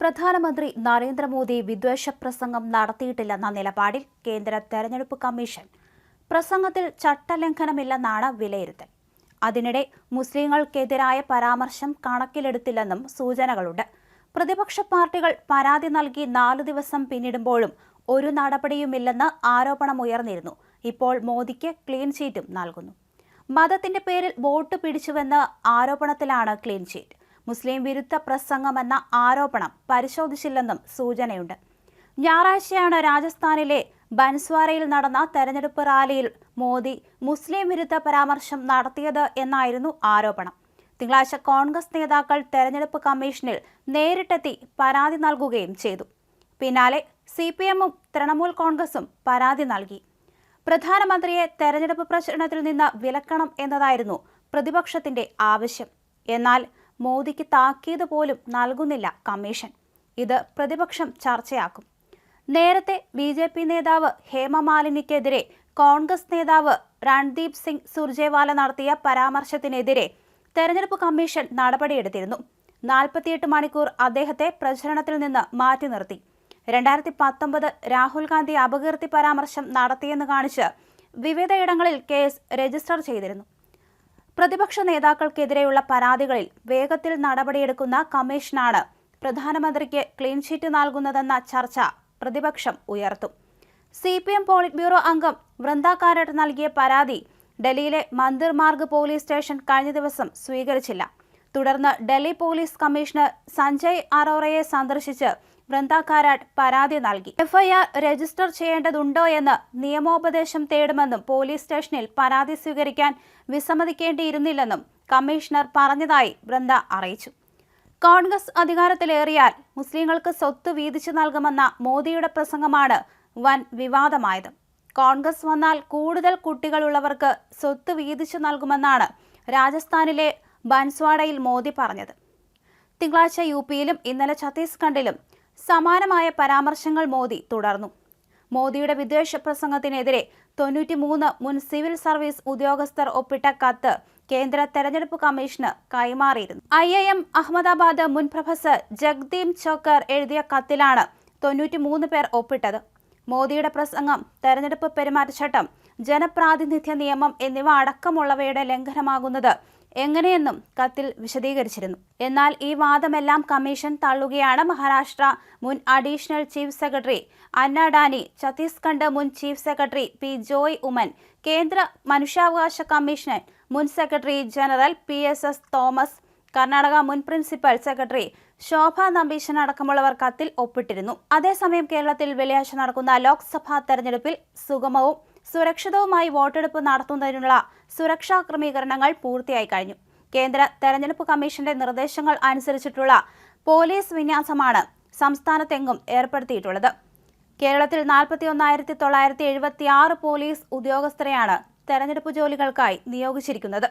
പ്രധാനമന്ത്രി നരേന്ദ്രമോദി വിദ്വേഷ പ്രസംഗം നടത്തിയിട്ടില്ലെന്ന നിലപാടിൽ കേന്ദ്ര തെരഞ്ഞെടുപ്പ് കമ്മീഷൻ പ്രസംഗത്തിൽ ചട്ടലംഘനമില്ലെന്നാണ് വിലയിരുത്തൽ. അതിനിടെ മുസ്ലിങ്ങൾക്കെതിരായ പരാമർശം കണക്കിലെടുത്തില്ലെന്നും സൂചനകളുണ്ട്. പ്രതിപക്ഷ പാർട്ടികൾ പരാതി നൽകി നാലു ദിവസം പിന്നിടുമ്പോഴും ഒരു നടപടിയുമില്ലെന്ന് ആരോപണമുയർന്നിരുന്നു. ഇപ്പോൾ മോദിക്ക് ക്ലീൻ ചീറ്റും നൽകുന്നു. മതത്തിന്റെ പേരിൽ വോട്ട് പിടിച്ചുവെന്ന ആരോപണത്തിലാണ് ക്ലീൻ ചീറ്റ്. മുസ്ലിം വിരുദ്ധ പ്രസംഗമെന്ന ആരോപണം പരിശോധിച്ചില്ലെന്നും സൂചനയുണ്ട്. ഞായറാഴ്ചയാണ് രാജസ്ഥാനിലെ ബൻസ്വാരയിൽ നടന്ന തെരഞ്ഞെടുപ്പ് റാലിയിൽ മോദി മുസ്ലിം വിരുദ്ധ പരാമർശം നടത്തിയത് എന്നായിരുന്നു ആരോപണം. തിങ്കളാഴ്ച കോൺഗ്രസ് നേതാക്കൾ തെരഞ്ഞെടുപ്പ് കമ്മീഷനിൽ നേരിട്ടെത്തി പരാതി നൽകുകയും ചെയ്തു. പിന്നാലെ സി പി എമ്മും തൃണമൂൽ കോൺഗ്രസും പരാതി നൽകി. പ്രധാനമന്ത്രിയെ തെരഞ്ഞെടുപ്പ് പ്രചരണത്തിൽ നിന്ന് വിലക്കണം എന്നതായിരുന്നു പ്രതിപക്ഷത്തിന്റെ ആവശ്യം. എന്നാൽ മോദിക്ക് താക്കീത് പോലും നൽകുന്നില്ല കമ്മീഷൻ. ഇത് പ്രതിപക്ഷം ചർച്ചയാക്കും. നേരത്തെ ബി ജെ പി നേതാവ് ഹേമമാലിനിക്കെതിരെ കോൺഗ്രസ് നേതാവ് രൺദീപ് സിംഗ് സുർജേവാല നടത്തിയ പരാമർശത്തിനെതിരെ തെരഞ്ഞെടുപ്പ് കമ്മീഷൻ നടപടിയെടുത്തിരുന്നു. നാൽപ്പത്തിയെട്ട് മണിക്കൂർ അദ്ദേഹത്തെ പ്രചരണത്തിൽ നിന്ന് മാറ്റി നിർത്തി. രണ്ടായിരത്തി പത്തൊമ്പത് രാഹുൽ ഗാന്ധി അപകീർത്തി പരാമർശം നടത്തിയെന്ന് കാണിച്ച് വിവിധയിടങ്ങളിൽ കേസ് രജിസ്റ്റർ ചെയ്തിരുന്നു. പ്രതിപക്ഷ നേതാക്കൾക്കെതിരെയുള്ള പരാതികളിൽ വേഗത്തിൽ നടപടിയെടുക്കുന്ന കമ്മീഷനാണ് പ്രധാനമന്ത്രിക്ക് ക്ലീൻ ഷീറ്റ് നൽകുന്നതെന്ന ചർച്ച പ്രതിപക്ഷം ഉയർത്തും. C P M politburo അംഗം വൃന്ദ കാരട്ട് നൽകിയ പരാതി ഡൽഹിയിലെ മന്ദിർ മാർഗ് പോലീസ് സ്റ്റേഷൻ കഴിഞ്ഞ ദിവസം സ്വീകരിച്ചില്ല. തുടർന്ന് ഡൽഹി പോലീസ് കമ്മീഷണർ സഞ്ജയ് അറോറയെ സന്ദർശിച്ച് വൃന്ദ കാരാട്ട് പരാതി നൽകി. എഫ്ഐആർ രജിസ്റ്റർ ചെയ്യേണ്ടതുണ്ടോ എന്ന് നിയമോപദേശം തേടുമെന്നും പോലീസ് സ്റ്റേഷനിൽ പരാതി സ്വീകരിക്കാൻ വിസമ്മതിക്കേണ്ടിയിരുന്നില്ലെന്നും കമ്മീഷണർ പറഞ്ഞതായി വൃന്ദ അറിയിച്ചു. കോൺഗ്രസ് അധികാരത്തിലേറിയാൽ മുസ്ലിങ്ങൾക്ക് സ്വത്ത് വീതിച്ചു നൽകുമെന്ന മോദിയുടെ പ്രസംഗമാണ് വൻ വിവാദമായത്. കോൺഗ്രസ് വന്നാൽ കൂടുതൽ കുട്ടികളുള്ളവർക്ക് സ്വത്ത് വീതിച്ചു നൽകുമെന്നാണ് രാജസ്ഥാനിലെ ബൻസ്വാഡയിൽ മോദി പറഞ്ഞത്. തിങ്കളാഴ്ച യു പിയിലും ഇന്നലെ ഛത്തീസ്ഗഡിലും സമാനമായ പരാമർശങ്ങൾ മോദി തുടർന്നു. മോദിയുടെ വിദ്വേഷ പ്രസംഗത്തിനെതിരെ തൊണ്ണൂറ്റിമൂന്ന് മുൻ സിവിൽ സർവീസ് ഉദ്യോഗസ്ഥർ ഒപ്പിട്ട കത്ത് കേന്ദ്ര തെരഞ്ഞെടുപ്പ് കമ്മീഷന് കൈമാറിയിരുന്നു. ഐ ഐ എം അഹമ്മദാബാദ് മുൻ പ്രൊഫസർ ജഗ്ദീം ചോക്കർ എഴുതിയ കത്തിലാണ് തൊണ്ണൂറ്റിമൂന്ന് പേർ ഒപ്പിട്ടത്. മോദിയുടെ പ്രസംഗം തെരഞ്ഞെടുപ്പ് പെരുമാറ്റച്ചട്ടം ജനപ്രാതിനിധ്യ നിയമം എന്നിവ അടക്കമുള്ളവയുടെ ലംഘനമാകുന്നത് എങ്ങനെയെന്നും കത്തിൽ വിശദീകരിച്ചിരുന്നു. എന്നാൽ ഈ വാദമെല്ലാം കമ്മീഷൻ തള്ളുകയാണ് മഹാരാഷ്ട്ര മുൻ additional chief secretary Anna Dani Chhattisgarh മുൻ chief secretary P Joy Oommen കേന്ദ്ര മനുഷ്യാവകാശ കമ്മീഷണർ മുൻ secretary general P S S Thomas Karnataka മുൻ പ്രിൻസിപ്പൽ സെക്രട്ടറി ശോഭ നമ്പീശൻ അടക്കമുള്ളവർ കത്തിൽ ഒപ്പിട്ടിരുന്നു. അതേസമയം കേരളത്തിൽ വെള്ളിയാഴ്ച നടക്കുന്ന ലോക്സഭാ തെരഞ്ഞെടുപ്പിൽ സുഗമവും സുരക്ഷിതവുമായി വോട്ടെടുപ്പ് നടത്തുന്നതിനുള്ള സുരക്ഷാ ക്രമീകരണങ്ങൾ പൂർത്തിയായി കഴിഞ്ഞു. കേന്ദ്ര തെരഞ്ഞെടുപ്പ് കമ്മീഷന്റെ നിർദ്ദേശങ്ങൾ അനുസരിച്ചിട്ടുള്ള പോലീസ് വിന്യാസമാണ് സംസ്ഥാനത്തെങ്ങും ഏർപ്പെടുത്തിയിട്ടുള്ളത്. കേരളത്തിൽ നാൽപ്പത്തി ഒന്നായിരത്തി തൊള്ളായിരത്തി എഴുപത്തി ആറ് പോലീസ് ഉദ്യോഗസ്ഥരെയാണ് തെരഞ്ഞെടുപ്പ് ജോലികൾക്കായി നിയോഗിച്ചിരിക്കുന്നത്.